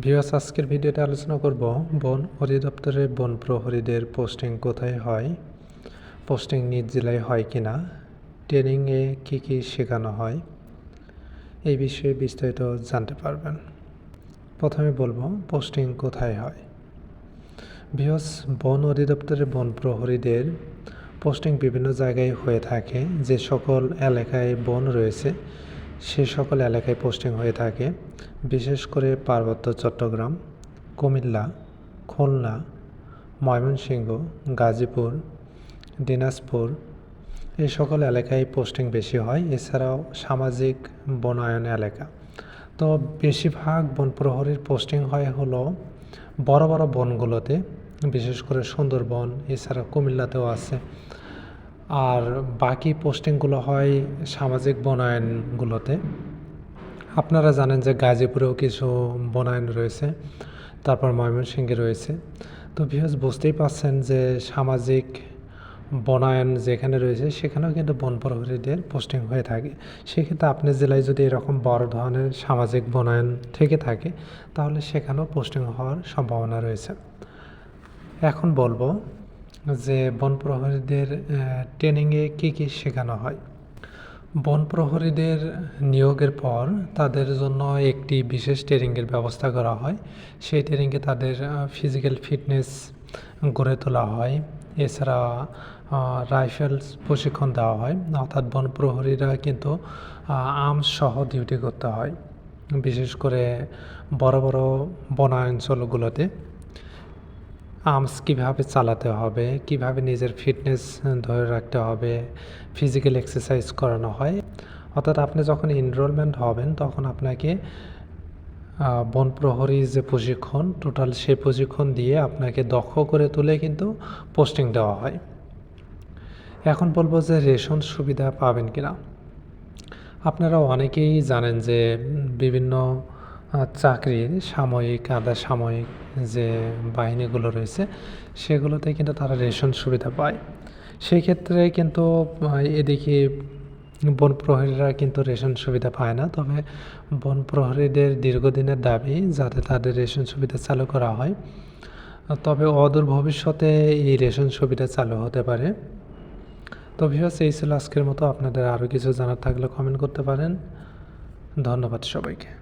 ভিওস আজকের ভিডিওতে আলোচনা করব বন অধিদপ্তরের বন প্রহরীদের পোস্টিং কোথায় হয় পোস্টিং নিজ জেলায় হয় কি না ট্রেনিংয়ে কী কী শেখানো হয়, এই বিষয়ে বিস্তারিত জানতে পারবেন। প্রথমে বলব পোস্টিং কোথায় হয়। ভিওস বন অধিদপ্তরের বন প্রহরীদের পোস্টিং বিভিন্ন জায়গায় হয়ে থাকে, যে সকল এলাকায় বন রয়েছে, সে সকল এলাকায় পোস্টিং হয়ে থাকে। বিশেষ করে পার্বত্য চট্টগ্রাম, কুমিল্লা, খুলনা, ময়মনসিংহ, গাজীপুর, দিনাজপুর, এই সকল এলাকায় পোস্টিং বেশি হয়। এছাড়াও সামাজিক বনায়ন এলাকা। তো বেশিরভাগ বন প্রহরীর পোস্টিং হয় হলো বড় বড় বনগুলোতে, বিশেষ করে সুন্দরবন, এছাড়া কুমিল্লাতেও আছে। আর বাকি পোস্টিংগুলো হয় সামাজিক বনায়নগুলোতে। আপনারা জানেন যে গাজীপুরেও কিছু বনায়ন রয়েছে, তারপর ময়মনসিংহে রয়েছে। তো ভিউজ বুঝতেই পারছেন যে সামাজিক বনায়ন যেখানে রয়েছে, সেখানেও কিন্তু বন প্রহরীদের পোস্টিং হয়ে থাকে। সেক্ষেত্রে আপনার জেলায় যদি এরকম বড় ধরনের সামাজিক বনায়ন থেকে থাকে, তাহলে সেখানেও পোস্টিং হওয়ার সম্ভাবনা রয়েছে। এখন বলব যে বন প্রহরীদের ট্রেনিংয়ে কী কী শেখানো হয়। বন প্রহরীদের নিয়োগের পর তাদের জন্য একটি বিশেষ ট্রেনিংয়ের ব্যবস্থা করা হয়। সেই ট্রেনিংয়ে তাদের ফিজিক্যাল ফিটনেস গড়ে তোলা হয়। এছাড়া রাইফেলস প্রশিক্ষণ দেওয়া হয়। অর্থাৎ বন প্রহরীরা কিন্তু আর্মস সহ ডিউটি করতে হয়। বিশেষ করে বড় বড় বনাঞ্চলগুলোতে। আর্মস কীভাবে চালাতে হবে, কীভাবে নিজের ফিটনেস ধরে রাখতে হবে ফিজিক্যাল এক্সারসাইজ করানো হয়। অর্থাৎ আপনি যখন এনরোলমেন্ট হবেন, তখন আপনাকে বন প্রহরী যে প্রশিক্ষণ টোটাল সেই প্রশিক্ষণ দিয়ে আপনাকে দক্ষ করে তুলে কিন্তু পোস্টিং দেওয়া হয়। এখন বলব যে রেশন সুবিধা পাবেন কিনা। আপনারা অনেকেই জানেন যে বিভিন্ন চাকরির সাময়িক, আধা সাময়িক যে বাহিনীগুলো রয়েছে, সেগুলোতে কিন্তু তারা রেশন সুবিধা পায়। সেই ক্ষেত্রে কিন্তু এদিকে বন প্রহরীরা কিন্তু রেশন সুবিধা পায় না। তবে বন প্রহরীদের দীর্ঘদিনের দাবি যাতে তাদের রেশন সুবিধা চালু করা হয়। তবে অদূর ভবিষ্যতে এই রেশন সুবিধা চালু হতে পারে। তো ভিউয়ার্স এই ছিল আজকের মতো। আপনাদের আরও কিছু জানার থাকলে কমেন্ট করতে পারেন। ধন্যবাদ সবাইকে।